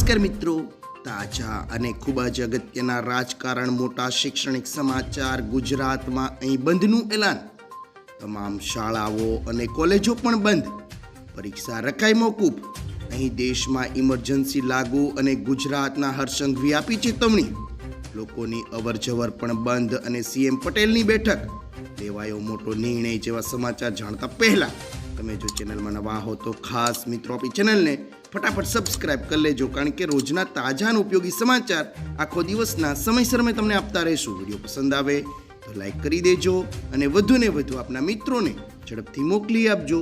નમસ્કાર મિત્રો. તાજા અને ખૂબ જ અગત્યના રાજકારણ મોટા શૈક્ષણિક સમાચાર ગુજરાતમાં અહીં બંધનું એલાન. તમામ શાળાઓ અને કોલેજો પણ બંધ. પરીક્ષા રખાઈ મોકૂફ. અહીં દેશમાં ઇમરજન્સી લાગુ અને ગુજરાતના હર્ષંઘ વ્યાપી ચેતવણી. લોકોની અવરજવર પણ બંધ અને સીએમ પટેલની બેઠક. લેવાયો મોટો નિર્ણય જેવા સમાચાર જાણતા પહેલા તમે જો ચેનલમાં નવા હો તો ખાસ મિત્રો આપણી ચેનલને ફટાફટ સબસ્ક્રાઇબ કરી લેજો, કારણ કે રોજના તાજા અને ઉપયોગી સમાચાર આખો દિવસના સમયસર અમે તમને આપતા રહીશું. વીડિયો પસંદ આવે તો લાઈક કરી દેજો અને વધુને વધુ આપના મિત્રોને ઝડપથી મોકલી આપજો.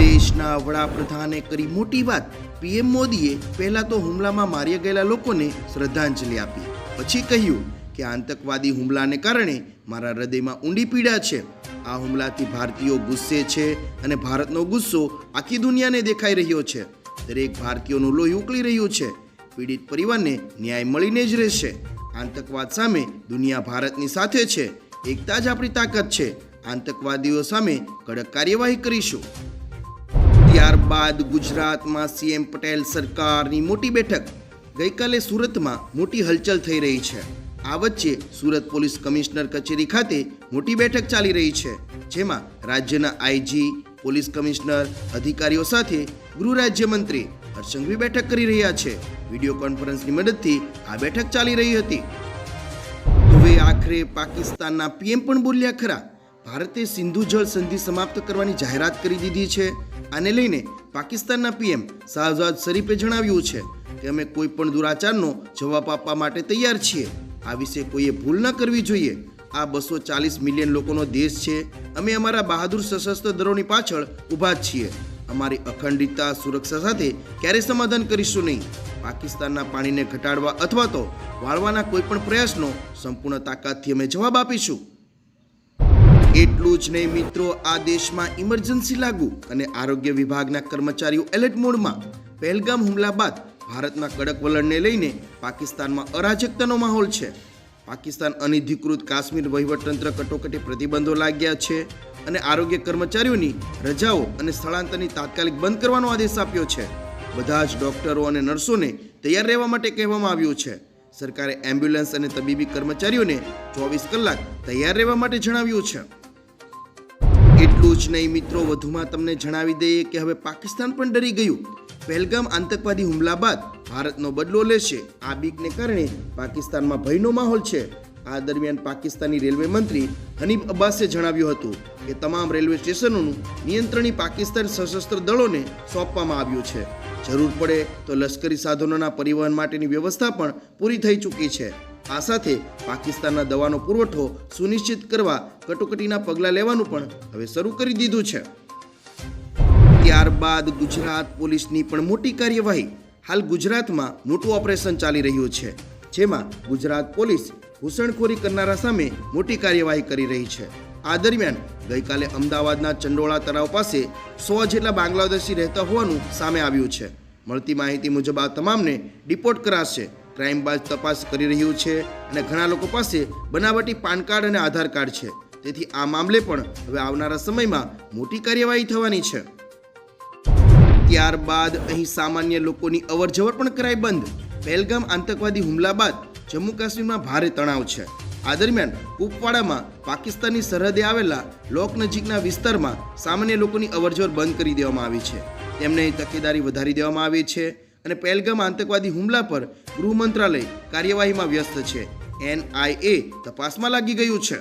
દેશના વડાપ્રધાને કરી મોટી વાત. પીએમ મોદીએ પહેલા તો હુમલામાં માર્યા ગયેલા લોકોને શ્રદ્ધાંજલિ આપી. પછી કહ્યું કે આતંકવાદી હુમલાને કારણે મારા હૃદયમાં ઊંડી પીડા છે. આ હુમલાથી ભારતીયો ગુસ્સે છે અને ભારતનો ગુસ્સો આખી દુનિયાને દેખાઈ રહ્યો છે. દરેક ભારતીયોનું લોહી ઉકળી રહ્યું છે. પીડિત પરિવારને ન્યાય મળીને જ રહેશે. આતંકવાદ સામે દુનિયા ભારતની સાથે છે. એકતા જ આપણી તાકાત છે. આતંકવાદીઓ સામે કડક કાર્યવાહી કરીશું. ત્યારબાદ ગુજરાતમાં સીએમ પટેલ સરકારની મોટી બેઠક. ગઈકાલે સુરતમાં મોટી હલચલ થઈ રહી છે. આ વચ્ચે સુરત પોલીસ કમિશનર કચેરી ખાતે મોટી બેઠક ચાલી રહી છે. જેમાં રાજ્યના આઈજી પોલીસ કમિશનર, અધિકારીઓ સાથે ગૃહ રાજ્યમંત્રી હર્ષંઘવી બેઠક કરી રહ્યા છે. વીડિયો કોન્ફરન્સની મદદથી આ બેઠક ચાલી રહી હતી. હવે આખરે પાકિસ્તાનના પીએમ પણ બોલ્યા ખરા. ભારતે સિંધુ જળ સંધિ સમાપ્ત કરવાની જાહેરાત કરી દીધી છે. આને લઈને પાકિસ્તાનના પીએમ શાહજાદ શરીફે જણાવ્યું છે કે અમે કોઈ પણ દુરાચારનો જવાબ આપવા માટે તૈયાર છીએ. આ વિશે કોઈએ ભૂલ ન કરવી જોઈએ. આ બસો ચાલીસ મિલિયન લોકોનો દેશ છે. અમે અમારા બહાદુર સશસ્ત્ર દળોની પાછળ ઊભા જ છીએ. અમારી અખંડિતતા સુરક્ષા સાથે ક્યારેય સમાધાન કરીશું નહીં? પાકિસ્તાનના પાણીને ઘટાડવા અથવા તો વાળવાના કોઈપણ પ્રયાસનો સંપૂર્ણ તાકાતથી અમે જવાબ આપીશું. એટલું જ નહીં મિત્રો, આ દેશમાં ઇમરજન્સી લાગુ અને આરોગ્ય વિભાગના કર્મચારીઓ એલર્ટ મોડમાં. પહેલગામ હુમલા બાદ ભારતના કડક વલણને લઈને પાકિસ્તાનમાં અરાજકતાનો માહોલ છે. પાકિસ્તાન અનધિકૃત કાશ્મીર વહીવટતંત્ર કટોકટી પ્રતિબંધો લાગ્યા છે અને આરોગ્ય કર્મચારીઓની રજાઓ અને સ્થળાંતરની તાત્કાલિક બંધ કરવાનો આદેશ આપ્યો છે. બધા જ ડોક્ટરો અને નર્સોને તૈયાર રહેવા માટે કહેવામાં આવ્યું છે. સરકારે એમ્બ્યુલન્સ અને તબીબી કર્મચારીઓને ચોવીસ કલાક તૈયાર રહેવા માટે જણાવ્યું છે. એટલું જ નહીં મિત્રો, વધુમાં તમને જણાવી દઈએ કે હવે પાકિસ્તાન પણ ડરી ગયું. પહેલગામ આતંકવાદી હુમલા બાદ ભારતનો બદલો લેશે. આ બીકને કારણે પાકિસ્તાનમાં ભયનો માહોલ છે. આ દરમિયાન પાકિસ્તાની રેલવે મંત્રી હનીફ અબ્બાસે જણાવ્યું હતું કે તમામ રેલવે સ્ટેશનોનું નિયંત્રણી પાકિસ્તાન સશસ્ત્ર દળોને સોંપવામાં આવ્યું છે. જરૂર પડે તો લશ્કરી સાધનોના પરિવહન માટેની વ્યવસ્થા પણ પૂરી થઈ ચૂકી છે. આ સાથે પાકિસ્તાનના દવાનો પુરવઠો સુનિશ્ચિત કરવા કટોકટીના પગલાં લેવાનું પણ હવે શરૂ કરી દીધું છે. ત્યારબાદ ગુજરાત પોલીસની પણ મોટી કાર્યવાહી હાલ ગુજરાતમાં મોટું ઓપરેશન ચાલી રહ્યું છે, જેમાં ગુજરાત પોલીસ ઘૂસણખોરી કરનારા સામે મોટી કાર્યવાહી કરી રહી છે. આ દરમિયાન ગઈકાલે અમદાવાદના ચંડોળા તળાવ પાસે સો જેટલા બાંગ્લાદેશી રહેતા હોવાનું સામે આવ્યું છે. મળતી માહિતી મુજબ આ તમામને ડિપોર્ટ કરાશે, ક્રાઇમ બ્રાન્ચ તપાસ કરી રહ્યું છે અને ઘણા લોકો પાસે બનાવટી પાન કાર્ડ અને આધાર કાર્ડ છે. તેથી આ મામલે પણ હવે આવનારા સમયમાં મોટી કાર્યવાહી થવાની છે. ત્યારબાદ અહીં સામાન્ય લોકોની અવરજવર પણ કરાઈ બંધ. પહેલગામ આતંકવાદી હુમલા બાદ જમ્મુ કાશ્મીરમાં ભારે તણાવ છે. આ દરમિયાન કુપવાડામાં પાકિસ્તાનની સરહદે આવેલા લોક નજીકના વિસ્તારમાં સામાન્ય લોકોની અવરજવર બંધ કરી દેવામાં આવી છે. તેમને તકેદારી વધારી દેવામાં આવી છે અને પહેલગામ આતંકવાદી હુમલા પર ગૃહ મંત્રાલય કાર્યવાહીમાં વ્યસ્ત છે. એનઆઈએ તપાસમાં લાગી ગયું છે.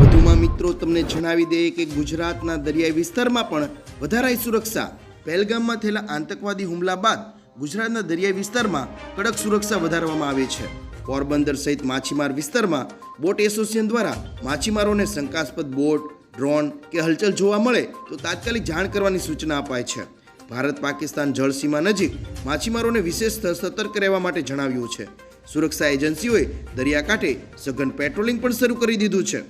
વધુમાં મિત્રો, તમને જણાવી દઈએ કે ગુજરાતના દરિયાઈ વિસ્તારમાં પણ વધારાઈ સુરક્ષા પહેલગામમાં થયેલા આતંકવાદી હુમલા બાદ ગુજરાતના દરિયાઈ વિસ્તારમાં કડક સુરક્ષા વધારવામાં આવી છે. પોરબંદર સહિત માછીમાર વિસ્તારમાં બોટ એસોસિએશન દ્વારા માછીમારોને શંકાસ્પદ બોટ, ડ્રોન કે હલચલ જોવા મળે તો તાત્કાલિક જાણ કરવાની સૂચના અપાય છે. ભારત પાકિસ્તાન જળસીમા નજીક માછીમારોને વિશેષ સતર્ક રહેવા માટે જણાવ્યું છે. સુરક્ષા એજન્સીઓએ દરિયાકાંઠે સઘન પેટ્રોલિંગ પણ શરૂ કરી દીધું છે.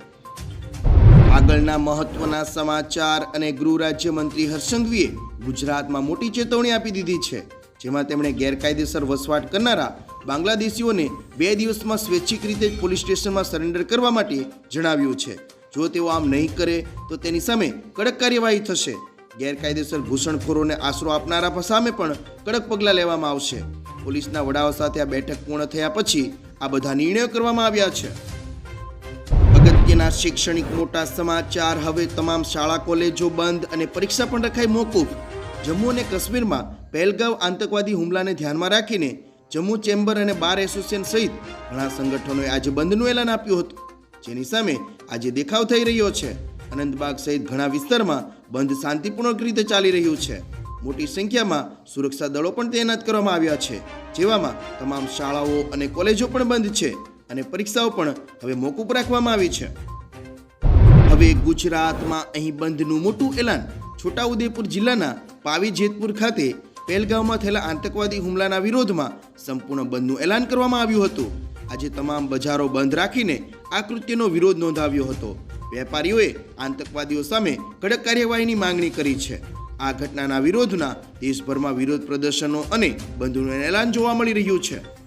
આગળના મહત્વના સમાચાર અને ગૃહ રાજ્યમંત્રી હર્ષંઘવીએ ગુજરાતમાં મોટી ચેતવણી આપી દીધી છે, જેમાં તેમણે ગેરકાયદેસર વસવાટ કરનારા બાંગ્લાદેશીઓને બે દિવસમાં સ્વૈચ્છિક રીતે પોલીસ સ્ટેશનમાં સરેન્ડર કરવા માટે જણાવ્યું છે. જો તેઓ આમ નહીં કરે, તો તેની સામે કડક કાર્યવાહી થશે. ગેરકાયદેસર ઘૂસણખોરોને આશરો આપનારા સામે પણ કડક પગલાં લેવામાં આવશે. પોલીસના વડાઓ સાથે આ બેઠક પૂર્ણ થયા પછી આ બધા નિર્ણયો કરવામાં આવ્યા છે. અગત્યના શૈક્ષણિક મોટા સમાચાર, હવે તમામ શાળા, કોલેજો બંધ અને પરીક્ષા પણ રખાઈ મોકૂફ. જમ્મુ અને કાશ્મીરમાં પહેલગાંવ આતંકવાદી હુમલાને ધ્યાનમાં રાખીને જમ્મુ ચેમ્બર અને બાર એસોસિએશન સહિત ઘણા સંગઠનોએ આજે બંધનું એલાન આપ્યું હતું. જેની સામે આજે દેખાવ થઈ રહ્યો છે. અનંતબાગ સહિત ઘણા વિસ્તારમાં બંધ શાંતિપૂર્ણક રીતે ચાલી રહ્યું છે. મોટી સંખ્યામાં સુરક્ષા દળો પણ તૈનાત કરવામાં આવ્યા છે. જેવામાં તમામ શાળાઓ અને કોલેજો પણ બંધ છે અને પરીક્ષાઓ પણ હવે મોકૂફ રાખવામાં આવી છે. હવે ગુજરાતમાં અહીં બંધનું મોટું એલાન. છોટાઉદેપુર જિલ્લાના પાવી જેતપુર ખાતે પહેલગામમાં થયેલા આતંકવાદી હુમલાના વિરોધમાં સંપૂર્ણ બંધનું એલાન કરવામાં આવ્યું હતું. આજે તમામ બજારો બંધ રાખીને આ કૃત્યનો વિરોધ નોંધાવ્યો હતો. વેપારીઓએ આતંકવાદીઓ સામે કડક કાર્યવાહીની માંગણી કરી છે. આ ઘટનાના વિરોધના દેશભરમાં વિરોધ પ્રદર્શનો અને બંધનું એલાન જોવા મળી રહ્યું છે.